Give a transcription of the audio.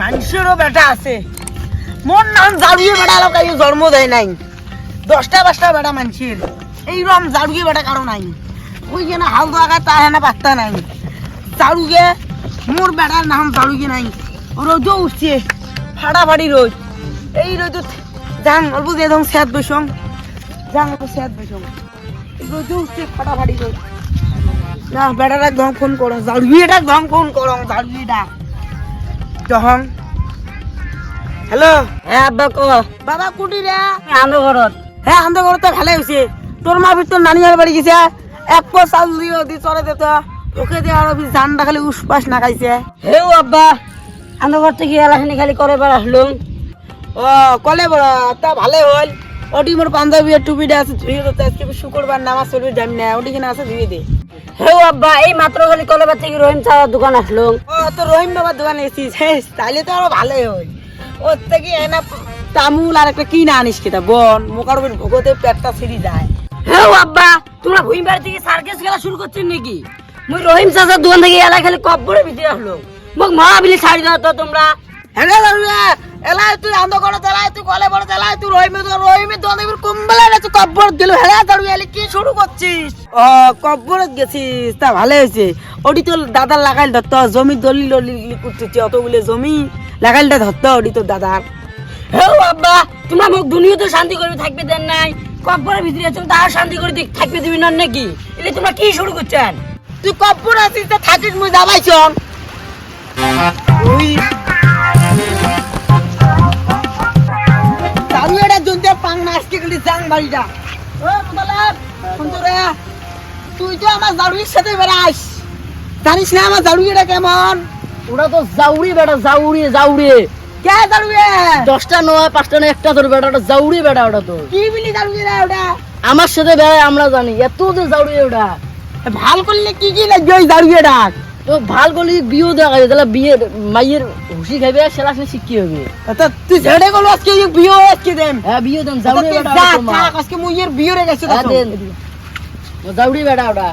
মানুষেরও বেটা আছে। মোর নাম জাড়ুয়ে বেটা লোক এই জন্ম দেয় নাই। দশটা পাঁচটা বেটা মানুষের এইরকম জাড়ুয়ে বেটা কারও নাই। ওই যে না হাল দোয়া তা হেনা পাত্তা নাই। জাড়ুগে মোর বেটার নাম জাড়ুগে নাই। রোদও উঠছে ফাড়াফাড়ি রোদ এই রোদ যান অল্প দিয়ে ধং স্যাদ বসং যান অল্প স্যাদ বসং রোদও উঠছে ফাটাফাড়ি রোদ না বেটাটা ধং ফোন করো জাড়ুয়েটা ধং ফোন করো জাড়ুয়েটা যখন হ্যালো? হ্যাঁ আব্বা ক। বাবা কুটি রে। আনো ঘরত হ্যাঁ আন্দা করে তো ভালো হয়েছে তোর মা ভিতর নানি আর বাড়ি গেছে। এক পর চাল দিও দি চরে দে তো। ওকে দিয়ে আর জানটা খালি উসপাস না খাইছে। হেউ আব্বা আনো ঘর থেকে এলাখানি খালি করে বার আসলুম ও কলে বড় তা ভালো হল। ওটি মোর বান্ধবী টুপিটা আছে ধুয়ে তো। আজকে শুক্রবার নামাজ চলবি টাইম না। ওটি কিনা আছে ধুয়ে দে। হেউ আব্বা এই মাত্র খালি কলে বার থেকে রহিম চাওয়ার দোকান আসলুম ও তো রহিম বাবার দোকানে এসেছিস হ্যাঁ তাইলে তো আরও ভালোই ওর থেকে এনা তামুল আর একটা কিনা আনিস কেটা বন মোকার উপর ভোগতে পেটটা ছিঁড়ি যায়। হেউ আব্বা তোমরা ভুইম বাড়ি থেকে সার্কেস খেলা শুরু করছেন নাকি? মুই রহিম চাচার দোকান থেকে এলাই খালি কব্বরে ভিতরে আসলুম মোক মা বিলি ছাড়ি দাও তো তোমরা। হ্যাঁ এলাই তুই আন্দ করে তেলাই তুই বড় তেলাই তুই তো তো কব্বর দিল এলি, কি শুরু করছিস? ও, কব্বর গেছিস, তা ভালো হয়েছে। তো দাদার লাগাইল ধরত, জমি দলিল করতেছি, অতগুলো জমি লাগাইলটা ধরত ওটি তোর দাদার। হেউ আব্বা তোমরা মোক দুনিয়াতে শান্তি করে থাকবে দেন নাই? কব্বরের ভিতরে আছো তার শান্তি করে দি- থাকবে দিবি না নাকি? এলে তোমরা কি শুরু করছেন? তুই কব্বর আছিস, তা থাকিস মুই যাবাইছ বাড়িটা। ও মোতালাব শুনতো তুই তো আমার সাথে বেড়াস জানিস না আমার জাড়ুইটা কেমন? ওরা তো জাউরি বেটা জাউরি জাউরি। কে জাড়ুয়ে দশটা নয় পাঁচটা নয় একটা তোর বেটা ওটা জাউরি বেটা ওটা তো। কি বিলি জাড়ুয়ে রে ওটা? আমার সাথে বেড়ায় আমরা জানি। এত যে জাউরি ওটা। ভালো করলে কি কি লাগবে ওই জাড়ুয়েটা তো ভালো গলি বিয়ে দেখা যাবে তাহলে বিয়ে মাইয়ের হুসি খাইবে সেলা সে শিক্ষি হবে তা তুই ঝেড়ে গেল আজকে এই বিয়ে আজকে দেন। হ্যাঁ বিয়ে দেন বেটা। থাক, আজকে মুই এর বিয়ে রে গেছে হ্যাঁ, দেন। যাউড়ি বেটা ওটা।